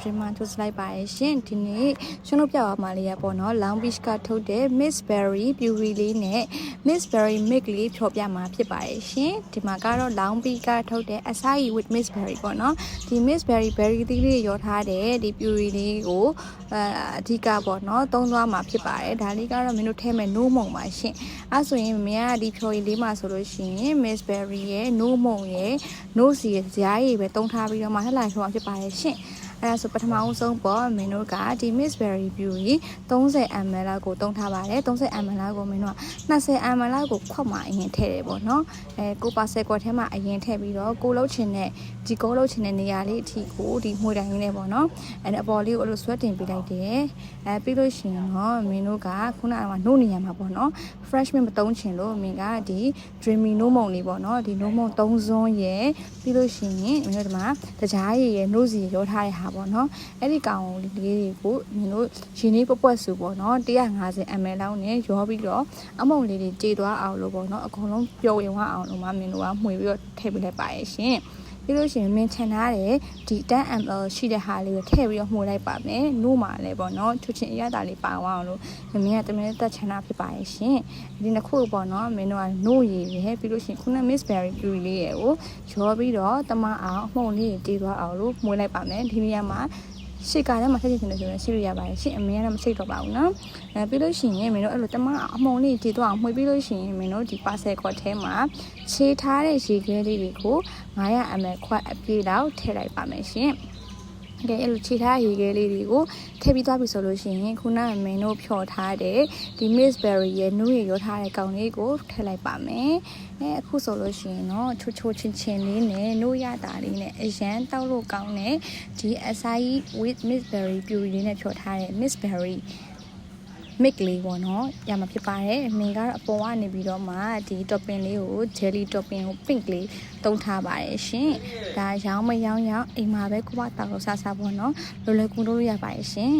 dreamer ထုတ်လိုက်ပါရဲ့ရှင်ဒီနေ့ကျွန်တော်ပြပါမှာလေးရပေါ့နော် Long Beach ကထုတ်တဲ့ Miss Berry Beauty လေးနဲ့ Miss Berry Mix လေးဖြောပြမှာဖြစ်ပါရဲ့ရှင်ဒီမှာကတော့ Long Beach ကထုတ်တဲ့ Acai with Miss Berry ပေါ့နော်ဒီ Miss Berry Berry သီးလေးရောထားတဲ့ဒီ Beauty လေးကိုအဲအဓိကပေါ့နော်သုံးသွားမှာဖြစ်ပါတယ်ဒါလေးကတော့မင်းတို့ထဲမဲ့ no မုံပါရှင်အဲဆိုရင်မင်းကဒီဖြော်ရည်လေးမှာဆိုလို့ရှိရင် Miss Berry ရဲ့ no မုံရဲ့ no စီရဲ့ဇာတ်ရည်ပဲတုံးထားပြီးတော့မှလှလှဖြောမှာဖြစ်ပါတယ်ရှင် အဲဒါဆိုပထမအောင်ဆုံးပေါ့မင်းတို့ကဒီ Miss Berry Beauty 30 ml လောက်ကိုတုံးထားပါတယ်30 ml လောက်ကိုမင်းတို့က20 ml လောက်ကိုခွက်မှအရင်ထည့်တယ်ပေါ့နော်အဲကိုပါဆယ်ကွက်ထဲမှာအရင်ထည့်ပြီးတော့ကိုလှုပ်ချင်တဲ့ဒီကိုလှုပ်ချင်တဲ့နေရာလေးအထိကိုဒီမှွေတိုင်းလေးနဲ့ပေါ့နော်အဲအပေါ်လေးကိုအဲ့လိုဆွဲတင်ပေးလိုက်တယ်အဲပြီးလို့ရှိရင်တော့မင်းတို့ကခုနကနှုတ်နေရမှာပေါ့နော် fresh mint မတုံးချင်လို့မင်းကဒီ dreamy နိုးမုံလေးပေါ့နော်ဒီနိုးမုံ3စွန်းရယ်ပြီးလို့ရှိရင်မင်းတို့ဒီမှာတကြားရည်ရယ်နိုးစီရောထားတဲ့ဟာပေါ့နော်အဲ့ဒီကောင်လေးတွေကိုမင်းတို့ရှင်လေးပွက်ပွက်စုပေါ့နော်150 ml လောက်နဲ့ရောပြီးတော့အမုံလေးတွေကြေသွားအောင်လို့ပေါ့နော်အကုန်လုံးပျော်ဝင်သွားအောင်လို့မှမင်းတို့ကမှွေပြီးတော့ထည့်ပေးလိုက်ပါရဲ့ရှင် ပြီးလို့ရှိရင်မင်းချန်ထားတဲ့ဒီ 10 ml ရှိတဲ့ဟာလေးကိုထည့်ပြီးတော့မှုလိုက်ပါမယ်။နို့မှာလည်းပေါ့နော်ချွချင်းအရသာလေးပါအောင်လို့မင်းကတမင်တက်ချန်တာဖြစ်ပါရဲ့ရှင်။ဒီနှစ်ခုပေါ့နော်မင်းတို့ကနို့ရည်ပဲပြီးလို့ရှိရင်ခုန Miss Berry Beauty လေးရဲ့ကိုရောပြီးတော့တမအောင်အမှုံလေးတွေတီးသွားအောင်လို့မှုလိုက်ပါမယ်။ဒီနေရာမှာ ရှေ့ကားထဲမှာဆက်ချင်တယ်ဆိုရင်ရှိလို့ရပါတယ်ရှေ့အမေကတော့မရှိတော့ပါဘူးနော်အဲပြီးလို့ရှိရင်မင်းတို့အဲ့လိုတမအမုံလေးတည်သွားအောင်မှွေပြီးလို့ရှိရင်မင်းတို့ဒီပါဆယ်ခွက်ထဲမှာခြေထားတဲ့ရေခဲလေးတွေကို900 ml ခွက်အပြည့်လောက်ထည့်လိုက်ပါမယ်ရှင် ကဲအဲ့လိုခြေထားရေခဲလေးတွေကိုထည့်ပြီးသွားပြီဆိုလို့ရှိရင်ခုနကမင်းတို့ဖြော်ထားတဲ့ဒီ Miss Berry ရဲ့နူးရရောထားတဲ့ကောင်လေးကိုထည့်လိုက်ပါမယ်အဲအခုဆိုလို့ရှိရင်တော့ချိုချိုချင်းချင်းလေးနဲ့နူးရတာလေးနဲ့အရန်တောက်လို့ကောင်းတဲ့ဒီ Acai with Miss Berry Beauty လေးနဲ့ဖြော်ထားတဲ့ Miss Berry မစ်လေးပေါ့နော်ရမှာဖြစ်ပါတယ်မင်းကတော့အပေါ်ကနေပြီးတော့မှဒီ topping လေးကို jelly topping ကို pink လေးတုံးထားပါတယ်ရှင်ဒါရောင်းမရောင်းရောင်းအိမ်မှာပဲကိုမတောက်လို့စားစားပေါ့နော်လွယ်လွယ်ကူလို့ရပါတယ်ရှင်